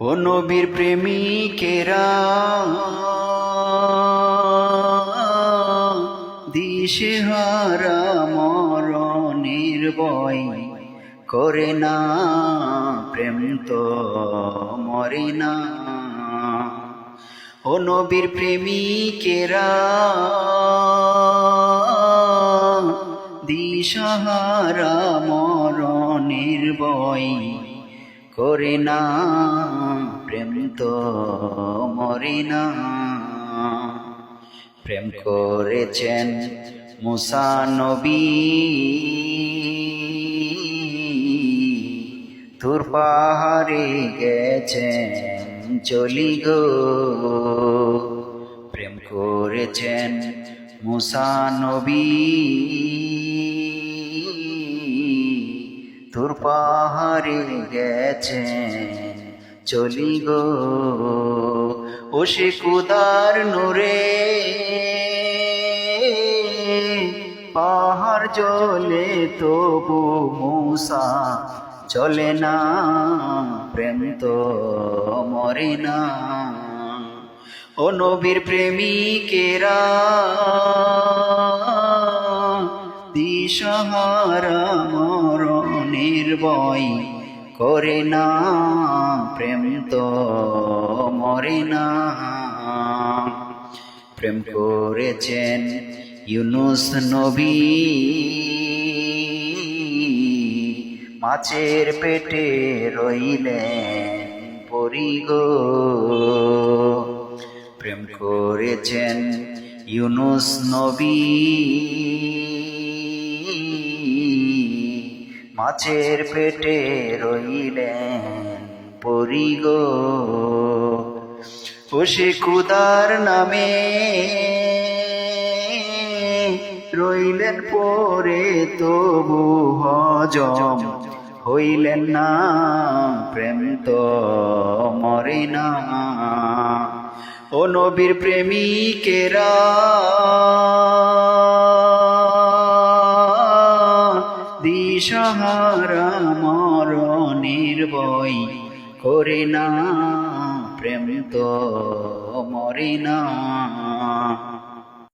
ও নবীর প্রেমিকেরা, দিশেহারা মরণের বয় করে না, প্রেম তো মরে না। ও নবীর প্রেমিকেরা, দিশাহারা মরণের বয় করে না, প্রেম তো মরে না। প্রেম করেছেন মুসা নবী। তুর পাহাড়ে গেছেন চলি গো। প্রেম করেছেন মুসা নবী। তোর পাহাড়ে গেছে। চলি গো, ও সে কুদার নোরে। পাহাড় চলে তবু মূসা চলে না, প্রেম তো মরে না। ও নবীর প্রেমিকেরা, দিশাহারা মরণের বই করে না, প্রেম তো মরে না। প্রেম করেছেন ইউনুস নবী। মাছের পেটে রইলেন পরিগো প্রেম করেছেন ইউনুস নবী। মাছের পেটে রইলেন পরিগো ও সে কুদার নামে রইলেন পরে তবু হজম, হইলেন না, প্রেম তো মরে না। ও নবীর প্রেমিকেরা দিশাহারা মরণের বই করে না প্রেম তো মরে না।